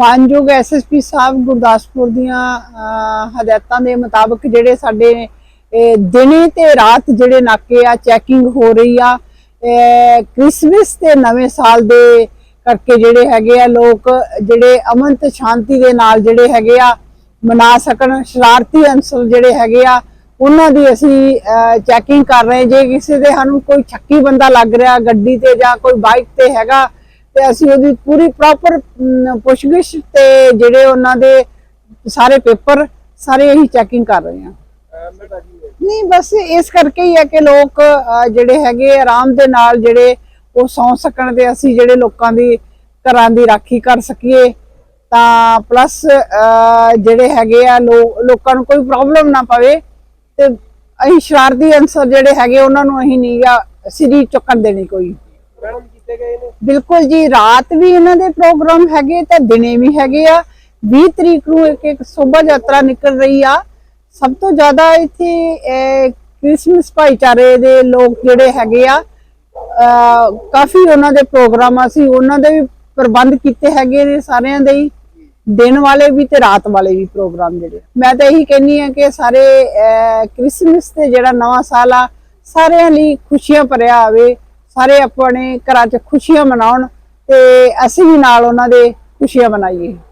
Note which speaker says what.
Speaker 1: ਮਾਨਯੋਗ ਐਸਐਸਪੀ ਸਾਹਿਬ ਗੁਰਦਾਸਪੁਰ ਦੀਆਂ ਹਦਾਇਤਾਂ ਦੇ ਮੁਤਾਬਕ ਜਿਹੜੇ ਸਾਡੇ ਦਿਨੇ ਤੇ ਰਾਤ ਜਿਹੜੇ ਨਾਕੇ ਆ ਚੈਕਿੰਗ ਹੋ ਰਹੀ ਆ ਇਹ, ਕ੍ਰਿਸਮਸ ਤੇ ਨਵੇਂ ਸਾਲ ਦੇ ਕਰਕੇ ਜਿਹੜੇ ਹੈਗੇ ਆ ਲੋਕ ਜਿਹੜੇ ਅਮਨ ਤੇ ਸ਼ਾਂਤੀ ਦੇ ਨਾਲ ਜਿਹੜੇ ਹੈਗੇ ਆ ਮਨਾ ਸਕਣ ਸ਼ਰਾਰਤੀ ਅੰਸਰ ਜਿਹੜੇ ਹੈਗੇ ਆ ਉਹਨਾਂ ਦੀ ਅਸੀਂ ਚੈਕਿੰਗ ਕਰ ਰਹੇ ਜੇ ਕਿਸੇ ਦੇ ਸਾਨੂੰ ਕੋਈ ਛੱਕੀ ਬੰਦਾ ਲੱਗ ਰਿਹਾ ਗੱਡੀ ਤੇ ਜਾਂ ਕੋਈ ਬਾਈਕ ਤੇ ਹੈਗਾ ਤੇ ਅਸੀਂ ਉਹਦੀ ਪੂਰੀ ਪ੍ਰੋਪਰ ਪੁੱਛਗਿੱਛ ਤੇ ਜਿਹੜੇ ਉਹਨਾਂ ਦੇ ਸਾਰੇ ਪੇਪਰ, ਸਾਰੇ ਇਹੀ ਚੈਕਿੰਗ ਕਰ ਰਹੇ ਹਾਂ। ਨਹੀਂ, ਬਸ ਇਸ ਕਰਕੇ ਹੀ ਹੈ ਕਿ ਲੋਕ ਜਿਹੜੇ ਹੈਗੇ ਆਰਾਮ ਦੇ ਨਾਲ ਜਿਹੜੇ ਉਹ ਸੌਂ ਸਕਣ ਤੇ ਅਸੀਂ ਜਿਹੜੇ ਲੋਕਾਂ ਦੀ ਘਰਾਂ ਦੀ ਰਾਖੀ ਕਰ ਸਕੀਏ, ਤਾਂ ਪਲੱਸ ਜਿਹੜੇ ਹੈਗੇ ਆ ਲੋਕਾਂ ਨੂੰ ਕੋਈ ਪ੍ਰੋਬਲਮ ਨਾ ਪਵੇ ਤੇ ਅਸੀਂ ਸ਼ਰਾਰਤੀ ਅੰਸਰ ਜਿਹੜੇ ਹੈਗੇ ਉਹਨਾਂ ਨੂੰ ਅਸੀਂ ਨਹੀਂ ਗਾ ਸਿਰੀ ਚੁੱਕਣ ਦੇਣੀ ਕੋਈ।
Speaker 2: ਮੈਡਮ ਗਏ ਨੇ?
Speaker 1: ਬਿਲਕੁਲ ਜੀ ਰਾਤ ਵੀ ਇਹਨਾਂ ਦੇ ਪ੍ਰੋਗਰਾਮ ਹੈਗੇ ਤੇ ਦਿਨੇ ਵੀ ਹੈਗੇ ਆ। 20 ਤਰੀਕ ਨੂੰ ਇੱਕ ਇੱਕ ਸ਼ੋਭਾ ਯਾਤਰਾ ਨਿਕਲ ਰਹੀ ਆ। ਸਭ ਤੋਂ ਜ਼ਿਆਦਾ ਇੱਥੇ ਕ੍ਰਿਸਮਸ ਭਾਈਚਾਰੇ ਦੇ ਲੋਕ ਜਿਹੜੇ ਹੈਗੇ ਆ ਕਾਫੀ ਉਹਨਾਂ ਦੇ ਪ੍ਰੋਗਰਾਮ ਅਸੀਂ ਉਹਨਾਂ ਦੇ ਵੀ ਪ੍ਰਬੰਧ ਕੀਤੇ ਹੈਗੇ ਨੇ ਸਾਰਿਆਂ ਦੇ ਹੀ। ਦਿਨ ਵਾਲੇ ਵੀ ਤੇ ਰਾਤ ਵਾਲੇ ਵੀ ਪ੍ਰੋਗਰਾਮ ਜਿਹੜੇ। ਮੈਂ ਤਾਂ ਇਹੀ ਕਹਿੰਨੀ ਆ ਕਿ ਸਾਰੇ ਅਹ, ਕ੍ਰਿਸਮਸ ਤੇ ਜਿਹੜਾ ਨਵਾਂ ਸਾਲ ਆ ਸਾਰਿਆਂ ਲਈ ਖੁਸ਼ੀਆਂ ਭਰਿਆ ਆਵੇ। ਸਾਰੇ ਆਪਣੇ ਘਰਾਂ 'ਚ ਖੁਸ਼ੀਆਂ ਮਨਾਉਣ ਤੇ ਅਸੀਂ ਵੀ ਨਾਲ ਉਹਨਾਂ ਦੇ ਖੁਸ਼ੀਆਂ ਮਨਾਈਏ।